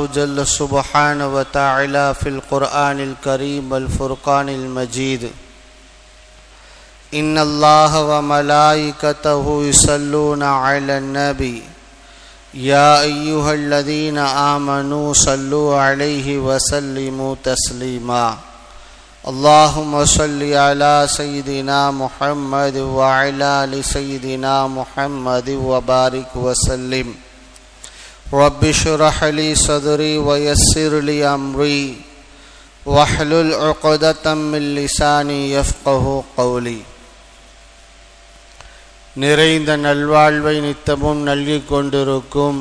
الله جل سبحانه وتعالى في القرآن الكريم والفرقان المجيد إن الله وملائكته يصلون على النبي يا أيها الذين آمنوا صلوا عليه وسلموا تسليما اللهم صل على سيدنا محمد وعلى آل سيدنا محمد وبارك وسلم رب اشرح لي صدري ويسر لي أمري واحلل عقدة من لساني يفقه قولي நிறைந்த நல்வாழ்வை நித்தமும் நல்கிக் கொண்டிருக்கும்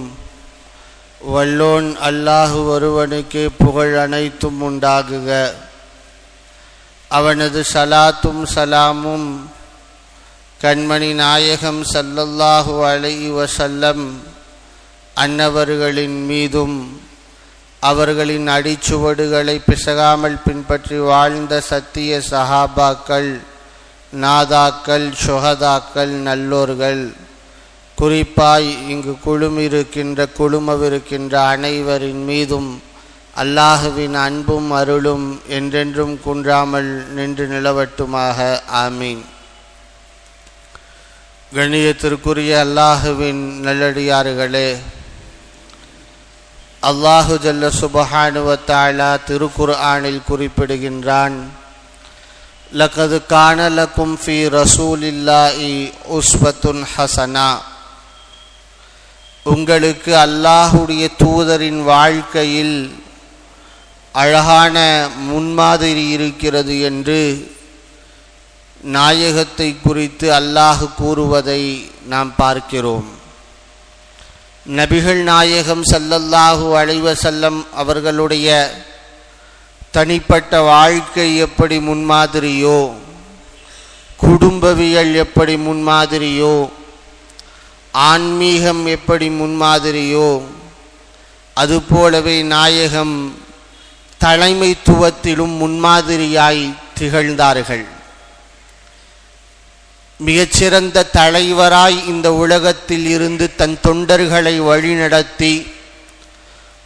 வல்லோன் அல்லாஹு ஒருவனுக்கே புகழ் அனைத்தும் உண்டாகுக அவனது சலாத்தும் சலாமும் கண்மணி நாயகம் சல்லல்லாஹு அலைஹி வசல்லம் அன்னவர்களின் மீதும் அவர்களின் அடிச்சுவடுகளை பிசகாமல் பின்பற்றி வாழ்ந்த சத்திய சஹாபாக்கள் நாதாக்கள் சுகதாக்கள் நல்லோர்கள். குறிப்பாய் இங்கு குழுமிருக்கின்ற குழுமவிருக்கின்ற அனைவரின் மீதும் அல்லாஹுவின் அன்பும் அருளும் என்றென்றும் குன்றாமல் நின்று நிலவட்டுமாக. ஆமீன். கணியத்திற்குரிய அல்லாஹுவின் நல்லடியார்களே அல்லாஹு ஜல்ல சுபஹானுவத்தாலா திருக்குர் ஆணில் குறிப்பிடுகின்றான் லக்கது காணலக்கும் ஃபி ரசூலில்லாஹி உஸ்வத்துன் ஹசனா. உங்களுக்கு அல்லாஹுடைய தூதரின் வாழ்க்கையில் அழகான முன்மாதிரி இருக்கிறது என்று நாயகத்தை குறித்து அல்லாஹ் கூறுவதை நாம் பார்க்கிறோம். நபிகள் நாயகம் சல்லல்லாஹு அலைவசல்லம் அவர்களுடைய தனிப்பட்ட வாழ்க்கை எப்படி முன்மாதிரியோ குடும்பவியல் எப்படி முன்மாதிரியோ ஆன்மீகம் எப்படி முன்மாதிரியோ அதுபோலவே நாயகம் தலைமைத்துவத்திலும் முன்மாதிரியாய் திகழ்ந்தார்கள். மிகச்சிறந்த தலைவராய் இந்த உலகத்தில் இருந்து தன் தொண்டர்களை வழிநடத்தி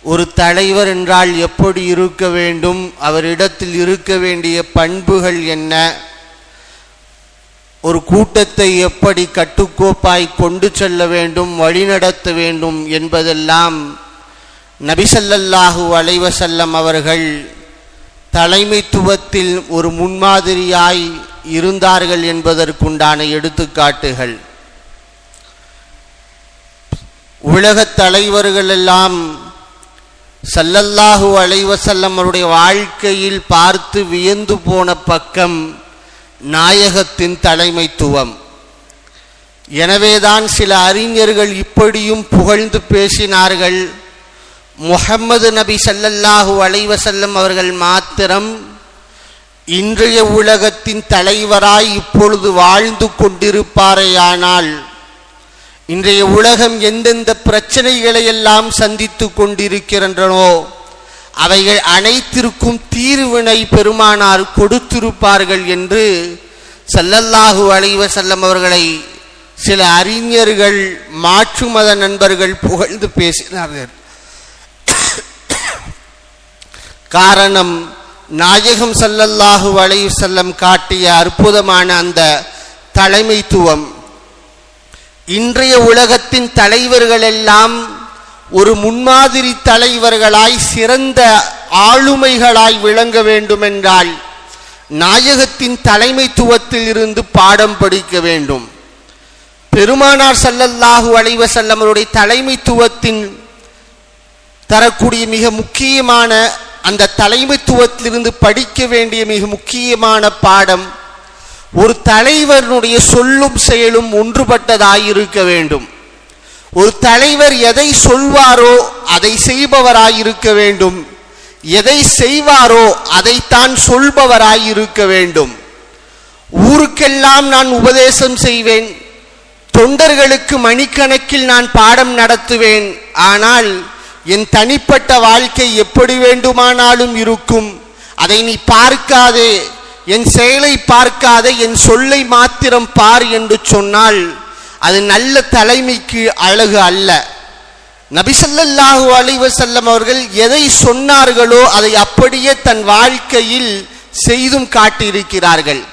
ஒரு தலைவர் என்றால் எப்படி இருக்க வேண்டும் அவரிடத்தில் இருக்க வேண்டிய பண்புகள் என்ன ஒரு கூட்டத்தை எப்படி கட்டுக்கோப்பாய் கொண்டு செல்ல வேண்டும் வழிநடத்த வேண்டும் என்பதெல்லாம் நபிசல்லல்லாஹு அலைவசல்லம் அவர்கள் தலைமைத்துவத்தில் ஒரு முன்மாதிரியாய் இருந்தார்கள் என்பதற்குண்டான எடுத்துக்காட்டுகள். உலகத் தலைவர்கள் எல்லாம் சல்லல்லாஹு அலைவசல்லம் அவருடைய வாழ்க்கையில் பார்த்து வியந்து போன பக்கம் நாயகத்தின் தலைமைத்துவம். எனவேதான் சில அறிஞர்கள் இப்படியும் புகழ்ந்து பேசினார்கள். முகம்மது நபி சல்லல்லாஹு அலைவசல்லம் அவர்கள் மாத்திரம் இன்றைய உலகத்தின் தலைவராய் இப்பொழுது வாழ்ந்து கொண்டிருப்பாரேயானால் இன்றைய உலகம் எந்தெந்த பிரச்சனைகளை எல்லாம் சந்தித்து கொண்டிருக்கின்றனோ அவைகள் அனைத்திற்கும் தீர்வினை பெருமானார் கொடுத்திருப்பார்கள் என்று சல்லல்லாஹு அலைவ செல்லம் அவர்களை சில அறிஞர்கள் மாற்று மத நண்பர்கள் புகழ்ந்து பேசினார்கள். காரணம் நாயகம் சல்லல்லாஹு அலைஹி செல்லம் காட்டிய அற்புதமான அந்த தலைமைத்துவம். இன்றைய உலகத்தின் தலைவர்கள் எல்லாம் ஒரு முன்மாதிரி தலைவர்களாய் சிறந்த ஆளுமைகளாய் விளங்க வேண்டுமென்றால் நாயகத்தின் தலைமைத்துவத்தில் இருந்து பாடம் படிக்க வேண்டும். பெருமானார் சல்லல்லாஹு அலைவ அவருடைய தலைமைத்துவத்தின் தரக்கூடிய மிக முக்கியமான அந்த தலைமைத்துவத்திலிருந்து படிக்க வேண்டிய மிக முக்கியமான பாடம் ஒரு தலைவனுடைய சொல்லும் செயலும் ஒன்றுபட்டதாயிருக்க வேண்டும். ஒரு தலைவர் எதை சொல்வாரோ அதை செய்பவராயிருக்க வேண்டும். எதை செய்வாரோ அதைத்தான் சொல்பவராயிருக்க வேண்டும். ஊருக்கெல்லாம் நான் உபதேசம் செய்வேன். தொண்டர்களுக்கு மணிக்கணக்கில் நான் பாடம் நடத்துவேன். ஆனால் என் தனிப்பட்ட வாழ்க்கை எப்படி வேண்டுமானாலும் இருக்கும். அதை நீ பார்க்காதே. என் செயலை பார்க்காதே. என் சொல்லை மாத்திரம் பார் என்று சொன்னால் அது நல்ல தலைமைக்கு அழகு அல்ல. நபிசல்லாஹு அலைஹி அவர்கள் எதை சொன்னார்களோ அதை அப்படியே தன் வாழ்க்கையில் செய்தும் காட்டியிருக்கிறார்கள்.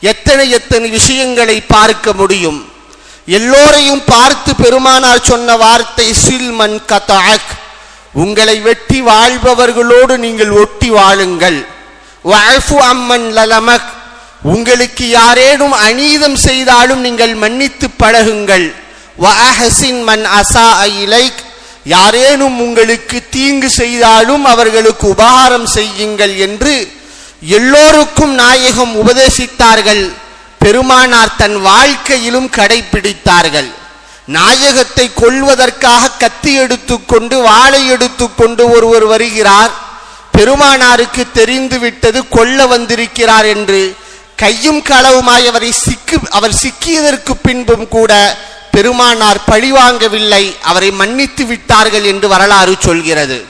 எத்தனை எத்தனை விஷயங்களை பார்க்க முடியும். எல்லோரையும் பார்த்து பெருமானார் சொன்ன வார்த்தை சில்மன் கதாக் உங்களை வெட்டி வாழ்பவர்களோடு நீங்கள் ஒட்டி வாழுங்கள். வஅஃபு அம்மன் லலமக். உங்களுக்கு யாரேனும் அநீதம் செய்தாலும் நீங்கள் மன்னித்து பழகுங்கள். வஅஹசின் மன் அசா இலைக். யாரேனும் உங்களுக்கு தீங்கு செய்தாலும் அவர்களுக்கு உபகாரம் செய்யுங்கள் என்று எல்லோருக்கும் நாயகம் உபதேசித்தார்கள். பெருமானார் தன் வாழ்க்கையிலும் கடைபிடித்தார்கள். நாயகத்தை கொல்வதற்காக கத்தி எடுத்துக்கொண்டு வாளை எடுத்துக்கொண்டு ஒருவர் வருகிறார். பெருமானாருக்கு தெரிந்து விட்டது கொல்ல வந்திருக்கிறார் என்று. கையும் களவுமாய் அவரை சிக்கு அவர் சிக்கியதற்கு பின்பும் கூட பெருமானார் பழிவாங்கவில்லை அவரை மன்னித்து விட்டார்கள் என்று வரலாறு சொல்கிறது.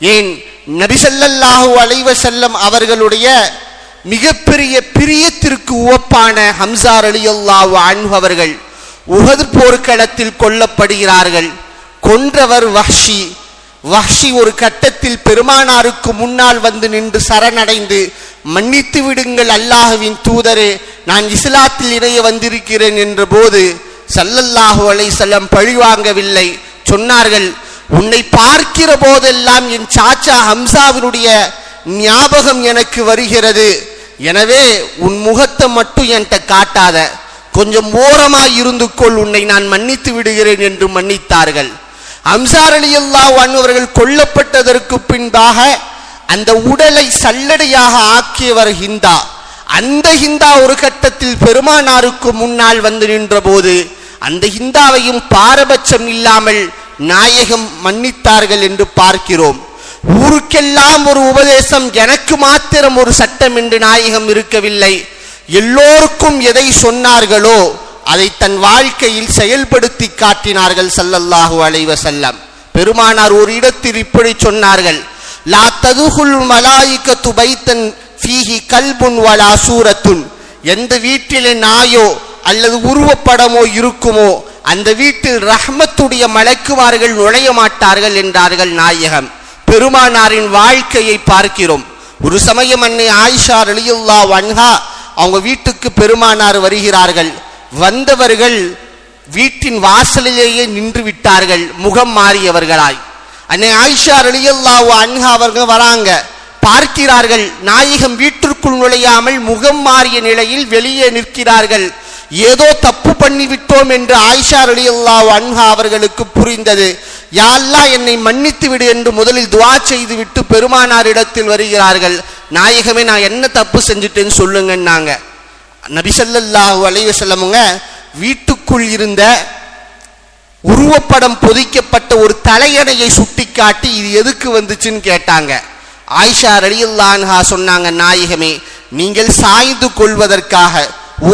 ஏன்? நபிசல்லாஹூ அலைவ செல்லம் அவர்களுடைய மிகப்பெரிய பிரியத்திற்கு உவப்பான ஹம்சார் அலியுல்லாஹு அன்பு அவர்கள் உகது போர்க்களத்தில் கொல்லப்படுகிறார்கள். கொன்றவர் வஹ்ஷி. வஹ்ஷி ஒரு கட்டத்தில் பெருமானாருக்கு முன்னால் வந்து நின்று சரணடைந்து மன்னித்து விடுங்கள் அல்லாஹுவின் தூதரே நான் இஸ்லாத்தில் இணைய வந்திருக்கிறேன் என்ற போது சல்லல்லாஹு அலைசல்லம் பழிவாங்கவில்லை சொன்னார்கள் உன்னை பார்க்கிற போதெல்லாம் என் சாச்சா ஹம்சாவினுடைய ஞாபகம் எனக்கு வருகிறது. எனவே உன் முகத்தை மட்டும் என்கிட்ட காட்டாத. கொஞ்சம் ஓரமாய் இருந்து கொள் உன்னை நான் மன்னித்து விடுகிறேன் என்று மன்னித்தார்கள். அம்சார் அலி அல்லாஹ் அவர்கள் கொல்லப்பட்டதற்கு பின்பாக அந்த உடலை சல்லடையாக ஆக்கியவர் ஹிந்தா. அந்த ஹிந்தா ஒரு கட்டத்தில் பெருமானாருக்கு முன்னால் வந்து நின்றபோது அந்த ஹிந்தாவையும் பாரபட்சம் இல்லாமல் நாயகம் மன்னித்தார்கள் என்று பார்க்கிறோம். ஊருக்கெல்லாம் ஒரு உபதேசம் எனக்கு மாத்திரம் ஒரு சட்டம் என்று நாயகம் இருக்கவில்லை. எல்லோருக்கும் எதை சொன்னார்களோ அதை தன் வாழ்க்கையில் செயல்படுத்தி காட்டினார்கள் சல்லல்லாஹு அலைவ செல்லம் பெருமானார் ஒரு இடத்தில் இப்படி சொன்னார்கள் லா ததுகுல் மலாயிக்க துபைத்தன் ஃபீஹி கல்புன் வலா சூரத்துன். எந்த வீட்டிலே நாயோ அல்லது உருவப்படமோ இருக்குமோ அந்த வீட்டில் ரஹ்மத்துடைய மலக்குமார்கள் நுழைய மாட்டார்கள் என்றார்கள் நாயகம். பெருமானாரின் வாழ்க்கையை பார்க்கிறோம். ஒரு சமயம் அன்னை ஆயிஷா ரலியுல்லா வன்ஹா அவங்க வீட்டுக்கு பெருமானார் வருகிறார்கள். வந்தவர்கள் வீட்டின் வாசலிலேயே நின்று விட்டார்கள். முகம் மாறியவர்களாய். அன்னை ஆயிஷா ரலியல்லா அன்ஹா அவர்கள் வராங்க. பார்க்கிறார்கள். நாயகம் வீட்டிற்குள் நுழையாமல் முகம் மாறிய நிலையில் வெளியே நிற்கிறார்கள். ஏதோ தப்பு பண்ணி விட்டோம் என்று ஆயிஷா ரலியல்லா அன்ஹா அவர்களுக்கு புரிந்தது. யாழ்லா என்னை மன்னித்து விடு என்று முதலில் துவா செய்துவிட்டு பெருமானார் பெருமானாரிடத்தில் வருகிறார்கள். நாயகமே நான் என்ன தப்பு செஞ்சுட்டேன்னு சொல்லுங்கன்னாங்க. நபிசல்லாஹு அலைஹி செல்லமுங்க வீட்டுக்குள் இருந்த உருவப்படம் பொதிக்கப்பட்ட ஒரு தலையணையை சுட்டிக்காட்டி இது எதுக்கு வந்துச்சுன்னு கேட்டாங்க. ஆயிஷா ரலியுல்லான்ஹா சொன்னாங்க நாயகமே நீங்கள் சாய்ந்து கொள்வதற்காக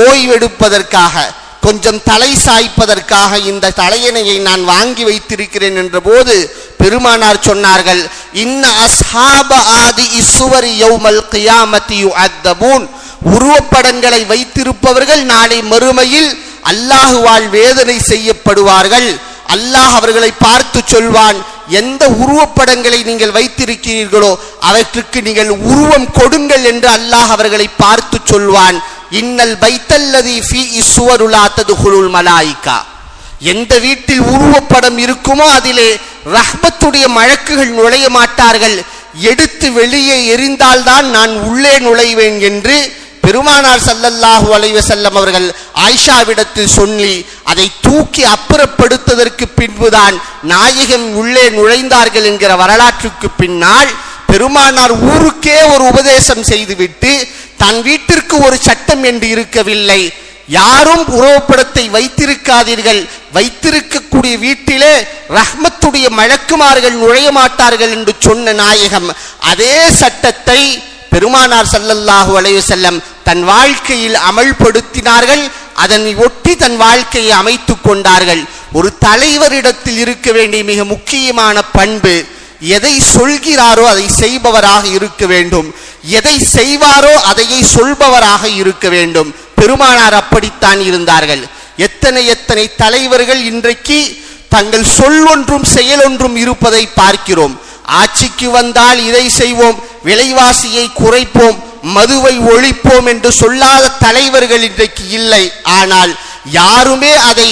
ஓய்வெடுப்பதற்காக கொஞ்சம் தலை சாய்ப்பதற்காக இந்த தலையணையை நான் வாங்கி வைத்திருக்கிறேன் என்ற போது பெருமானார் சொன்னார்கள் இன்ன அஸ்ஹாப ஆதி இசுவரி யௌமல் கியாமத்தியு அத்தபூன் உருவப்படங்களை வைத்திருப்பவர்கள் நாளை மறுமையில் அல்லாஹுவால் வேதனை செய்யப்படுவார்கள். அல்லாஹ் அவர்களை பார்த்து சொல்வான் எந்த உருவப்படங்களை நீங்கள் வைத்திருக்கிறீர்களோ அவற்றுக்கு நீங்கள் உருவம் கொடுங்கள் என்று அல்லாஹ் அவர்களை பார்த்து சொல்வான். இன்னல் பைத்தல்லதி ஃபி இஸ்வருலா குழுல் மலாய்க்கா எந்த வீட்டில் உருவப்படம் இருக்குமோ அதிலே ரஹ்மத்துடைய மழக்குகள் நுழைய மாட்டார்கள். எடுத்து வெளியே எரிந்தால்தான் நான் உள்ளே நுழைவேன் என்று பெருமானார் சல்லல்லாஹு அலைவ செல்லம் அவர்கள் ஆயிஷாவிடத்தில் சொல்லி அதை தூக்கி அப்புறப்படுத்ததற்கு பின்புதான் நாயகம் உள்ளே நுழைந்தார்கள் என்கிற வரலாற்றுக்கு பின்னால் பெருமானார் ஊருக்கே ஒரு உபதேசம் செய்துவிட்டு தன் வீட்டிற்கு ஒரு சட்டம் என்று இருக்கவில்லை. யாரும் உருவப்படத்தை வைத்திருக்காதீர்கள். வைத்திருக்கக்கூடிய வீட்டிலே ரஹ்மத்துடைய மழக்குமார்கள் நுழைய மாட்டார்கள் என்று சொன்ன நாயகம் அதே சட்டத்தை பெருமானார் சல்லல்லாஹு அலைய செல்லம் தன் வாழ்க்கையில் அமல்படுத்தினார்கள். அதனை ஒட்டி தன் வாழ்க்கையை அமைத்துக் கொண்டார்கள். ஒரு தலைவரிடத்தில் இருக்க வேண்டிய மிக முக்கியமான பண்பு எதை சொல்கிறாரோ அதை செய்பவராக இருக்க வேண்டும். எதை செய்வாரோ அதையே சொல்பவராக இருக்க வேண்டும். பெருமானார் அப்படித்தான் இருந்தார்கள். எத்தனை எத்தனை தலைவர்கள் இன்றைக்கு தங்கள் சொல்லொன்றும் செயலொன்றும் இருப்பதை பார்க்கிறோம். ஆட்சிக்கு வந்தால் இதை செய்வோம் விலைவாசியை குறைப்போம் மதுவை ஒழிப்போம் என்று சொல்லாத தலைவர்கள் இன்றைக்கு இல்லை. ஆனால் யாருமே அதை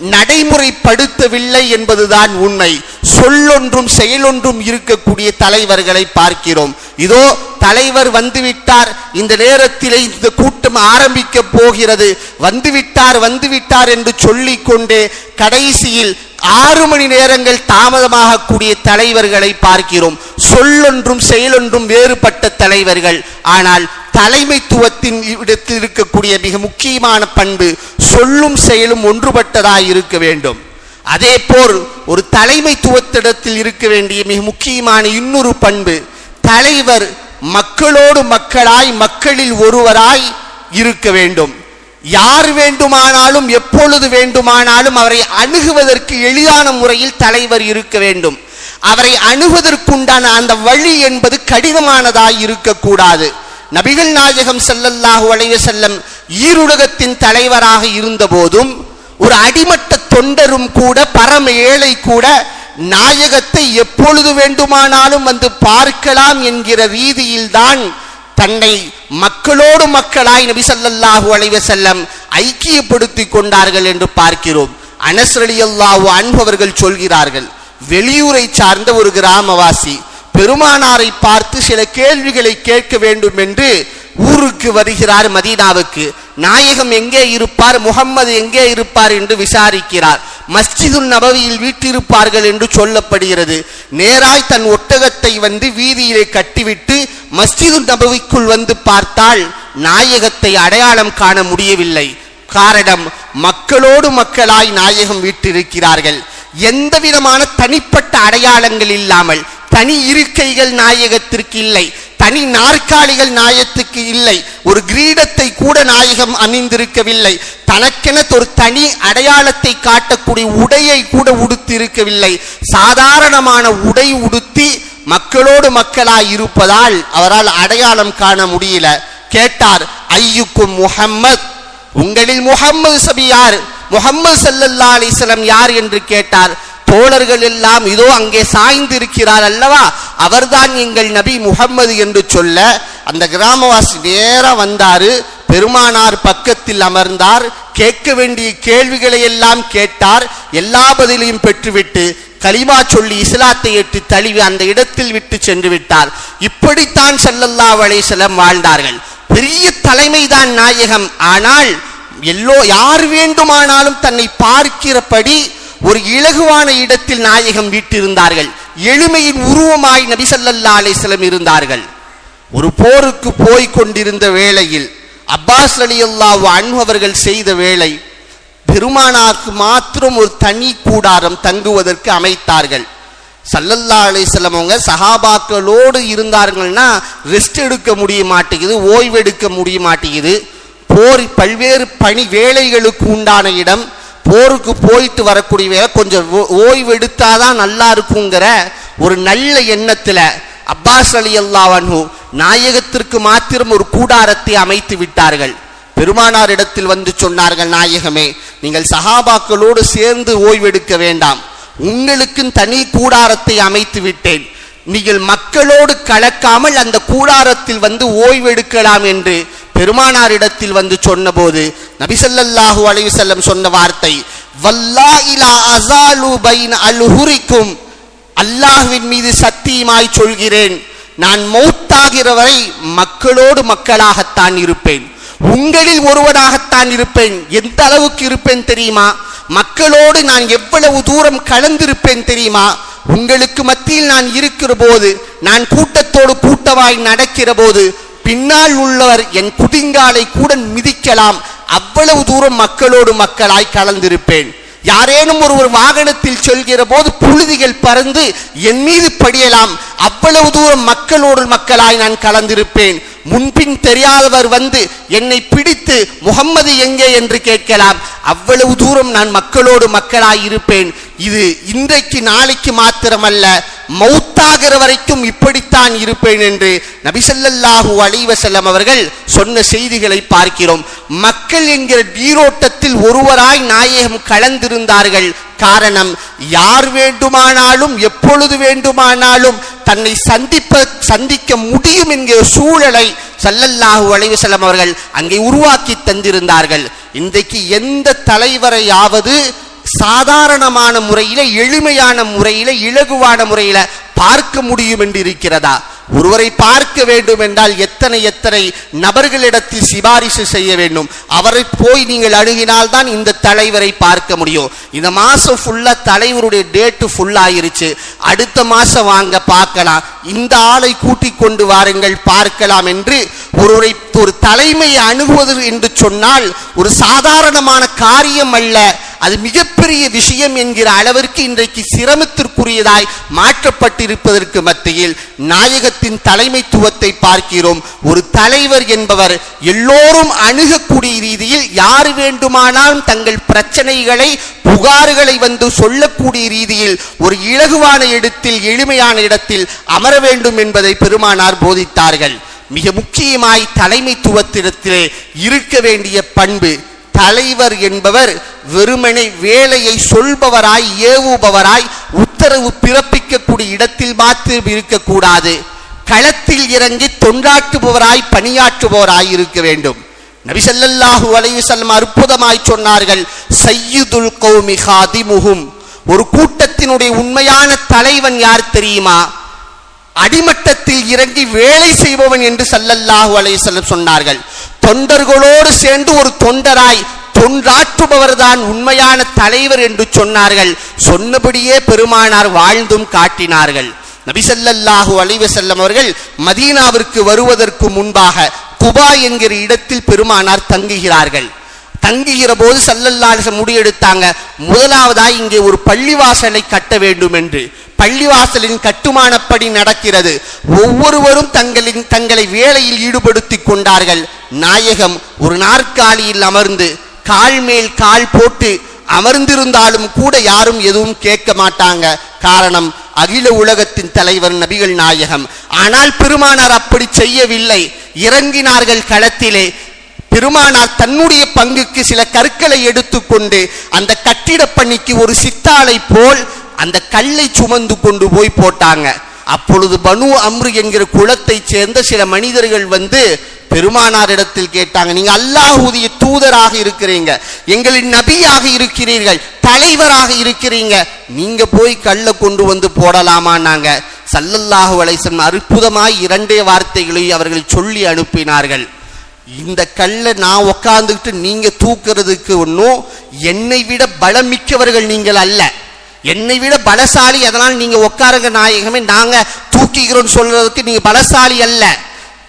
நடைமுறைப்படுத்தவில்லை என்பதுதான் உண்மை. சொல்லொன்றும் செயலொன்றும் இருக்கக்கூடிய தலைவர்களை பார்க்கிறோம். இதோ தலைவர் வந்துவிட்டார். இந்த நேரத்திலே இந்த கூட்டம் ஆரம்பிக்க போகிறது. வந்துவிட்டார் வந்துவிட்டார் என்று சொல்லிக்கொண்டே கடைசியில் ஆறு மணி நேரங்கள் தாமதமாகக்கூடிய தலைவர்களை பார்க்கிறோம். சொல்லொன்றும் செயலொன்றும் வேறுபட்ட தலைவர்கள். ஆனால் தலைமைத்துவத்தின் இடத்தில் இருக்கக்கூடிய மிக முக்கியமான பண்பு சொல்லும் செயலும் ஒன்றுபட்டதாய் இருக்க வேண்டும். அதே போல் ஒரு தலைமைத்துவத்திடத்தில் இருக்க வேண்டிய மிக முக்கியமான இன்னொரு பண்பு தலைவர் மக்களோடு மக்களாய் மக்களில் ஒருவராய் இருக்க வேண்டும். யார் வேண்டுமானாலும் எப்பொழுது வேண்டுமானாலும் அவரை அணுகுவதற்கு எளிதான முறையில் தலைவர் இருக்க வேண்டும். அவரை அணுகுவதற்குண்டான அந்த வழி என்பது கடினமானதாய் இருக்கக்கூடாது. நபிகள் நாயகம் ஸல்லல்லாஹு அலைஹி செல்லம் ஈருலகத்தின் தலைவராக இருந்தபோதும் ஒரு அடிமட்ட தொண்டரும் கூட பரம ஏழை கூட நாயகத்தை எப்பொழுது வேண்டுமானாலும் வந்து பார்க்கலாம் என்கிற ரீதியில்தான் தன்னை மக்களோடு மக்களாய் நபி ஸல்லல்லாஹு அலைஹி ஐக்கியப்படுத்திக் கொண்டார்கள் என்று பார்க்கிறோம். அனஸ்ரலியல்லாஹு அன்பவர்கள் சொல்கிறார்கள் வெளியூரை சார்ந்த ஒரு கிராமவாசி பெருமானாரை பார்த்து சில கேள்விகளை கேட்க வேண்டும் என்று ஊருக்கு வருகிறார் மதீனாவுக்கு. நாயகம் எங்கே இருப்பார் முகம்மது எங்கே இருப்பார் என்று விசாரிக்கிறார். மஸ்ஜிதுல் நபவியில் வீட்டிருப்பார்கள் என்று சொல்லப்படுகிறது. நேராய் தன் ஒட்டகத்தை வந்து வீதியிலே கட்டிவிட்டு மஸ்ஜிதுல் நபவிக்குள் வந்து பார்த்தால் நாயகத்தை அடையாளம் காண முடியவில்லை. காரணம் மக்களோடு மக்களாய் நாயகம் வீட்டிருக்கிறார்கள். எந்த விதமான தனிப்பட்ட அடையாளங்கள் இல்லாமல் தனி இருக்கைகள் நாயகத்திற்கு இல்லை. தனி நாற்காலிகள் நாயத்துக்கு இல்லை. ஒரு கிரீடத்தை கூட நாயகம் அணிந்திருக்கவில்லை. தனக்கென ஒரு தனி அடையாளத்தை காட்டக்கூடிய உடையை கூட உடுத்திருக்கவில்லை. சாதாரணமான உடை உடுத்தி மக்களோடு மக்களாய் இருப்பதால் அவரால் அடையாளம் காண முடியல. கேட்டார் ஐயுக்கும் முஹம்மத்? உங்களில் முகம்மது சபி யார்? முகம்மது சல்லல்லா அலிஸ்லம் யார்? என்று கேட்டார். தோழர்கள் எல்லாம் இதோ அங்கே சாய்ந்து இருக்கிறார் அல்லவா? அவர்தான் எங்கள் நபி முகம்மது என்று சொல்ல அந்த கிராமவாசி நேராக வந்தாரு. பெருமானார் பக்கத்தில் அமர்ந்தார். கேட்க வேண்டிய கேள்விகளை எல்லாம் கேட்டார். எல்லா பதிலையும் பெற்றுவிட்டு கலிமா சொல்லி இஸ்லாத்தை எட்டு தழுவி அந்த இடத்தில் விட்டு சென்று விட்டார். இப்படித்தான் செல்லல்லா அலைஹி வாழ்ந்தார்கள். பெரிய தலைமைதான் நாயகம். ஆனால் எல்லோ யார் வேண்டுமானாலும் தன்னை பார்க்கிறபடி ஒரு இலகுவான இடத்தில் நாயகம் வீட்டிருந்தார்கள். எளிமையின் உருவமாய் நபிசல்லா அலிஸ்லம் இருந்தார்கள். ஒரு போருக்கு போய் கொண்டிருந்த வேளையில் அப்பாஸ் ரலியல்லாஹு அன்ஹு அவர்கள் செய்த வேளை பெருமானாருக்கு மாத்திரம் ஒரு தனி கூடாரம் தங்குவதற்கு அமைத்தார்கள். சல்லல்லா அலிஸ்லம் அவங்க சஹாபாக்களோடு இருந்தார்கள்னா ரெஸ்ட் எடுக்க முடிய மாட்டேங்குது ஓய்வு எடுக்க முடிய மாட்டேங்குது. போர் பல்வேறு பணி வேலைகளுக்கு உண்டான இடம். போருக்கு போயிட்டு வரக்கூடிய வேலை கொஞ்சம் ஓ- ஓய்வு எடுத்தாதான் நல்லா இருக்குங்கிற ஒரு நல்ல எண்ணத்தில் அப்பாஸ் அலி அல்லாஹு நாயகத்திற்கு மாத்திரம் ஒரு கூடாரத்தை அமைத்து விட்டார்கள். பெருமானார் இடத்தில் வந்து சொன்னார்கள் நாயகமே நீங்கள் சகாபாக்களோடு சேர்ந்து ஓய்வெடுக்க வேண்டாம். உங்களுக்கும் தனி கூடாரத்தை அமைத்து விட்டேன். நீங்கள் மக்களோடு கலக்காமல் அந்த கூடாரத்தில் வந்து ஓய்வெடுக்கலாம் என்று பெருமானாரிடத்தில் வந்து சொன்னபோது நபிசல்லாஹூ அலைஹி செல்லம் சொன்ன வார்த்தை வல்லா இலா அசாலு பைன் அல்ஹுரிக்கும். அல்லாஹுவின் மீது சத்தியமாய் சொல்கிறேன் நான் மௌத்தாகிற வரை மக்களோடு மக்களாகத்தான் இருப்பேன். உங்களில் ஒருவனாகத்தான் இருப்பேன். எந்த அளவுக்கு இருப்பேன் தெரியுமா? மக்களோடு நான் எவ்வளவு தூரம் கலந்திருப்பேன் தெரியுமா? உங்களுக்கு மத்தியில் நான் இருக்கிற போது நான் கூட்டத்தோடு கூட்டவாய் நடக்கிற போது பின்னால் உள்ளவர் என் குதிங்காலை கூட மிதிக்கலாம். அவ்வளவு தூரம் மக்களோடு மக்களாய் கலந்திருப்பேன். யாரேனும் ஒரு ஒரு வாகனத்தில் செல்கிற போது புழுதிகள் பறந்து என் மீது படியலாம். அவ்வளவு தூரம் மக்களோடு மக்களாய் நான் கலந்திருப்பேன். முன்பின் தெரியாதவர் வந்து என்னை பிடித்து முகம்மது எங்கே? என்று கேட்கலாம். அவ்வளவு தூரம் நான் மக்களோடு மக்களாய் இருப்பேன். இது இன்றைக்கு நாளைக்கு மாத்திரமல்ல. மௌத்தாகிற வரைக்கும் இப்படித்தான் இருப்பேன் என்று நபிசல்லாஹூ அலைவசல்லம் அவர்கள் சொன்ன செய்திகளை பார்க்கிறோம். மக்கள் என்கிற நீரோட்டத்தில் ஒருவராய் நாயகம் கலந்திருந்தார்கள். காரணம் யார் வேண்டுமானாலும் எப்பொழுது வேண்டுமானாலும் தன்னை சந்திப்ப சந்திக்க முடியும் என்கிற சூழலை சல்லல்லாஹு அலைவசல்லம் அவர்கள் அங்கே உருவாக்கி தந்திருந்தார்கள். இன்றைக்கு எந்த தலைவரையாவது சாதாரணமான முறையில எளிமையான முறையில இலகுவான முறையில பார்க்க முடியும் என்று இருக்கிறதா ஒருவரை பார்க்க வேண்டும் என்றால் எத்தனை எத்தனை நபர்களிடத்தில் சிபாரிசு செய்ய வேண்டும்? அவரை போய் நீங்கள் அணுகினால் தான் இந்த தலைவரை பார்க்க முடியும். இந்த மாசம் ஃபுல்லா தலைவருடைய டேட்டு ஃபுல் ஆயிருச்சு. அடுத்த மாசம் வாங்க பார்க்கலாம். இந்த ஆளை கூட்டிக் கொண்டு வாருங்கள் பார்க்கலாம் என்று ஒருவரை ஒரு தலைமையை அணுகுவது என்று சொன்னால் ஒரு சாதாரணமான காரியம் அல்ல. அது மிகப்பெரிய விஷயம் என்கிற அளவிற்கு இன்றைக்கு சிரமத்திற்குரியதாய் மாற்றப்பட்டிருப்பதற்கு மத்தியில் நாயகத்தின் தலைமைத்துவத்தை பார்க்கிறோம். ஒரு தலைவர் என்பவர் எல்லோரும் அணுகக்கூடிய ரீதியில் யார் வேண்டுமானாலும் தங்கள் பிரச்சனைகளை புகார்களை வந்து சொல்லக்கூடிய ரீதியில் ஒரு இலகுவான இடத்தில் எளிமையான இடத்தில் அமர வேண்டும் என்பதை பெருமானார் போதித்தார்கள். மிக முக்கியமாய் தலைமைத்துவத்திடத்திலே இருக்க வேண்டிய பண்பு தலைவர் என்பவர் வெறுமனை வேலையை சொல்பவராய் ஏவுபவராய் உத்தரவு பிறப்பிக்கக்கூடிய இடத்தில் மாத்திரம் இருக்கக்கூடாது. களத்தில் இறங்கி தொண்டாற்றுபவராய் பணியாற்றுபவராய் இருக்க வேண்டும். நபிசல்லாஹு அலையுசல்லம் அற்புதமாய் சொன்னார்கள் சையுதுல் கௌமி ஹாதிமுகும் ஒரு கூட்டத்தினுடைய உண்மையான தலைவன் யார் தெரியுமா? அடிமட்டத்தில் இறங்கி வேலை செய்பவன் என்று சல்லல்லாஹு அலையுசல்லம் சொன்னார்கள். தொண்டர்களோடு சேர்ந்து ஒரு தொண்டராய் தொண்டாற்றுபவர் தான் உண்மையான தலைவர் என்று சொன்னார்கள். சொன்னபடியே பெருமானார் வாழ்ந்தும் காட்டினார்கள். நபிசல்லாஹு அலைவசல்லம் அவர்கள் மதீனாவிற்கு வருவதற்கு முன்பாக குபா என்கிற இடத்தில் பெருமானார் தங்குகிறார்கள். தங்குகிற போது சல்லல்லாஹு முடியெடுத்தாங்க முதலாவதாய் இங்கே ஒரு பள்ளிவாசலை கட்ட வேண்டும் என்று. பள்ளிவாசலின் கட்டுமானப்படி நடக்கிறது. ஒவ்வொருவரும் தங்களின் தங்களை வேலையில் ஈடுபடுத்திக் கொண்டார்கள். நாயகம் ஒரு நாற்காலியில் அமர்ந்து கால் மேல் கால் போட்டு அமர்ந்திருந்தாலும் கூட யாரும் எதுவும் கேட்க மாட்டாங்க. காரணம் அகில உலகத்தின் தலைவர் நபிகள் நாயகம். ஆனால் பெருமானார் அப்படி செய்யவில்லை. இறங்கினார்கள் களத்திலே பெருமானார் தன்னுடைய பங்குக்கு சில கற்களை எடுத்துக்கொண்டு அந்த கட்டிட பணிக்கு ஒரு சித்தாளை போல் அந்த கல்லை சுமந்து கொண்டு போய் போட்டாங்க. அப்பொழுது பனு அம்ரு என்கிற குலத்தைச் சேர்ந்த சில மனிதர்கள் வந்து பெருமானாரிடத்தில் கேட்டாங்க நீங்க அல்லாஹுடைய தூதராக இருக்கிறீங்க எங்களின் நபியாக இருக்கிறீர்கள் தலைவராக இருக்கிறீங்க நீங்க போய் கல்லை கொண்டு வந்து போடலாமான்னாங்க சல்லல்லாஹு அலைசன் அற்புதமாய் இரண்டே வார்த்தைகளை அவர்கள் சொல்லி அனுப்பினார்கள். இந்த கல்லை நான் உக்காந்துக்கிட்டு நீங்க தூக்குறதுக்கு ஒன்றும் என்னை விட பலம் மிக்கவர்கள் நீங்கள் அல்ல. என்னை விட பலசாலி அதனால் நீங்க உட்காருங்க நாயகமே நாங்க தூக்கிக்கிறோம் சொல்றதுக்கு நீங்க பலசாலி அல்ல.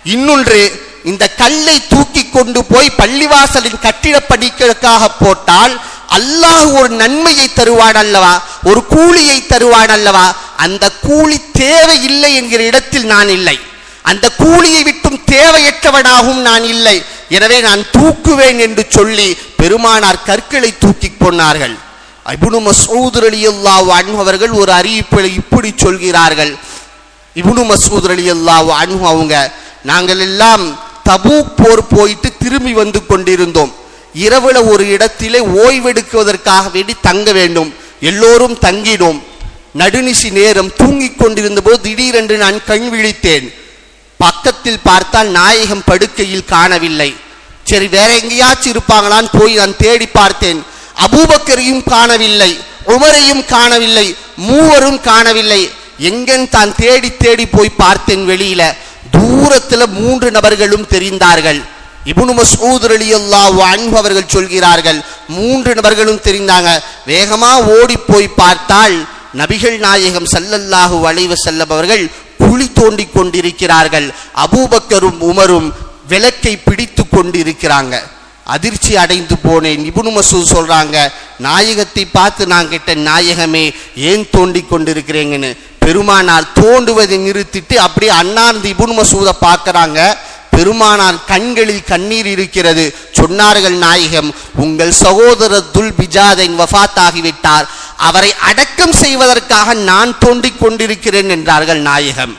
இன்னொன்று இந்த கல்லை தூக்கி கொண்டு போய் பள்ளிவாசலின் கட்டிட படிக்கிறதுக்காக போட்டால் அல்லாஹ் ஒரு நன்மையை தருவான் அல்லவா? ஒரு கூலியை தருவான் அல்லவா? அந்த கூலி தேவையில்லை என்கிற இடத்தில் நான் இல்லை. அந்த கூலியை விட்டும் தேவையற்றவனாகவும் நான் இல்லை. எனவே நான் தூக்குவேன் என்று சொல்லி பெருமானார் கற்களை தூக்கி போனார்கள். இப்னு மசூத் ரலியல்லாஹு அன்ஹு அவர்கள் ஒரு அறிவிப்பில் இப்படி சொல்கிறார்கள். இப்னு மசூத் அல்லா அன்பு அவங்க நாங்கள் எல்லாம் தபூக் போர் போயிட்டு திரும்பி வந்து கொண்டிருந்தோம். இரவுல ஒரு இடத்திலே ஓய்வெடுக்குவதற்காக வேண்டி தங்க வேண்டும். எல்லோரும் தங்கினோம். நடுநிசி நேரம் தூங்கிக் கொண்டிருந்த போது திடீரென்று நான் கண் விழித்தேன். பக்கத்தில் பார்த்தால் நாயகம் படுக்கையில் காணவில்லை. சரி வேற எங்கேயாச்சும் இருப்பாங்களான்னு போய் நான் தேடி பார்த்தேன். அபூபக்கரையும் காணவில்லை உமரையும் காணவில்லை மூவரும் காணவில்லை. எங்கன் தான் தேடி தேடி போய் பார்த்தேன் வெளியில. தூரத்துல மூன்று நபர்களும் தெரிந்தார்கள். இபுனும மஸ்ஊத் ரலியல்லாஹு அன்ஹு அவர்கள் சொல்கிறார்கள் மூன்று நபர்களும் தெரிந்தாங்க. வேகமா ஓடி போய் பார்த்தால் நபிகள் நாயகம் சல்லல்லாஹு வளைவு செல்லம் அவர்கள் குழி தோண்டி கொண்டிருக்கிறார்கள். அபூபக்கரும் உமரும் விளக்கை பிடித்து கொண்டிருக்கிறாங்க. அதிர்ச்சி அடைந்து போனேன். நிபுணு மசூத் சொல்றாங்க நாயகத்தை பார்த்து நான் கேட்டேன் நாயகமே ஏன் தோண்டி கொண்டிருக்கிறீங்கன்னு? பெருமானார் தோண்டுவதை நிறுத்திட்டு அப்படியே அண்ணார்ந்து இபுனு மசூதை பார்க்கறாங்க. பெருமானார் கண்களில் கண்ணீர் இருக்கிறது. சொன்னார்கள் நாயகம் உங்கள் சகோதரர் துல் பிஜாதன் வஃபாத் ஆகிவிட்டார். அவரை அடக்கம் செய்வதற்காக நான் தோண்டிக் கொண்டிருக்கிறேன் என்றார்கள் நாயகம்.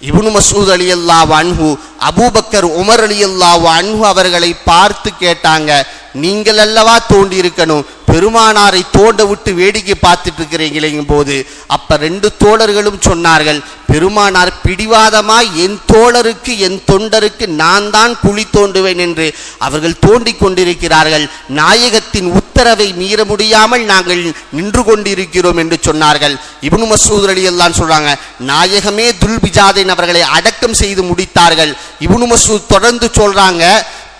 இப்னு மசூத் அலி அல்லா வான்ஹு அபூபக்கர் உமர் அலி அல்லா வான்ஹு அவர்களை பார்த்து கேட்டாங்க நீங்கள் அல்லவா தோண்டி இருக்கணும் பெருமானாரை தோண்ட விட்டு வேடிக்கை பார்த்துட்டு இருக்கிறீங்களேங்கும் போது அப்ப ரெண்டு தோழர்களும் சொன்னார்கள் பெருமானார் பிடிவாதமாய் என் தோழருக்கு என் தொண்டருக்கு நான் தான் குழி தோண்டுவேன் என்று அவர்கள் தோண்டிக் கொண்டிருக்கிறார்கள். நாயகத்தின் உத்தரவை மீற முடியாமல் நாங்கள் நின்று கொண்டிருக்கிறோம் என்று சொன்னார்கள். இப்னு மசூத் அலி எல்லாம் சொல்றாங்க நாயகமே துல்பிஜாதின் அவர்களை அடக்கம் செய்து முடித்தார்கள். இபுனு மசூத் தொடர்ந்து சொல்றாங்க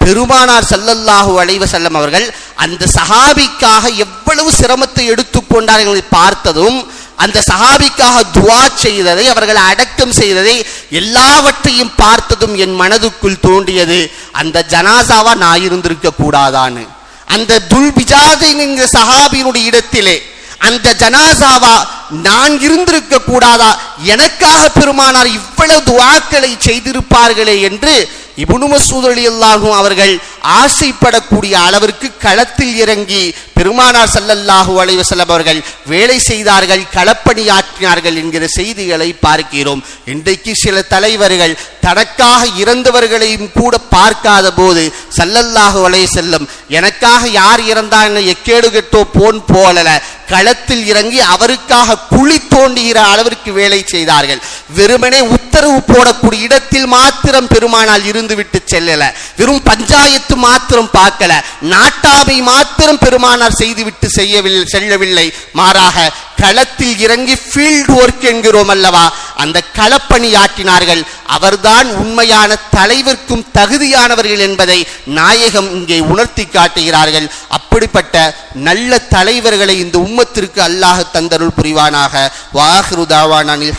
பெருமானார் சல்லல்லாஹு அலைவ செல்லம் அவர்கள் அந்த சஹாபிக்காக எவ்வளவு சிரமத்தை எடுத்துக்கொண்டார்கள் என்பதை பார்த்ததும் அந்த சஹாபிக்காக துவா செய்ததை அவர்கள் அடக்கம் செய்ததை எல்லாவற்றையும் பார்த்ததும் என் மனதுக்குள் தோன்றியது. அந்த ஜனாசாவா நான் இருந்திருக்க கூடாதான்னு. அந்த துல்பிஜாதின் என்கிற சஹாபியினுடைய இடத்திலே அந்த ஜனாசாவா நான் இருந்திருக்க கூடாதா? எனக்காக பெருமானார் இவ்வளவு துவாக்களை செய்திருப்பார்களே என்று இபுனு மசூத் ரலியல்லாஹு அவர்கள் ஆசைப்படக்கூடிய அளவிற்கு களத்தில் இறங்கி பெருமானார் சல்லல்லாஹூ அலைஹி அவர்கள் வேலை செய்தார்கள் களப்பணியாற்றினார்கள் என்கிற செய்திகளை பார்க்கிறோம். இன்றைக்கு சில தலைவர்கள் தனக்காக இறந்தவர்களையும் கூட பார்க்காத போது சல்லல்லாஹு அலைஹி செல்லும் எனக்காக யார் இறந்தான்னு எக்கேடு கெட்டோ போன் போலல. களத்தில் இறங்கி அவருக்காக குழி தோண்டுகிற அளவிற்கு வேலை செய்தார்கள். வெறுமனே உத்தரவு போடக்கூடிய இடத்தில் மாத்திரம் பெருமானால் இருந்துவிட்டு செல்லல. வெறும் பஞ்சாயத்து மாத்திரம் பார்க்கல. நாட்டாவை மாத்திரம் பெருமானார் செய்துவிட்டு செய்யவில்லை செல்லவில்லை. மாறாக களத்தில் இறங்கி ஃபீல்டு ஒர்க் என்கிறோம் அல்லவா? அந்த களப்பணி ஆற்றினார்கள். அவர்தான் உண்மையான தலைவர்க்கும் தகுதியானவர்கள் என்பதை நாயகம் இங்கே உணர்த்தி காட்டுகிறார்கள். அப்படிப்பட்ட நல்ல தலைவர்களை இந்த உம்மத்திற்கு அல்லாஹ் தந்தருள் புரிவானாக. வாஹ்ரு தாவானில்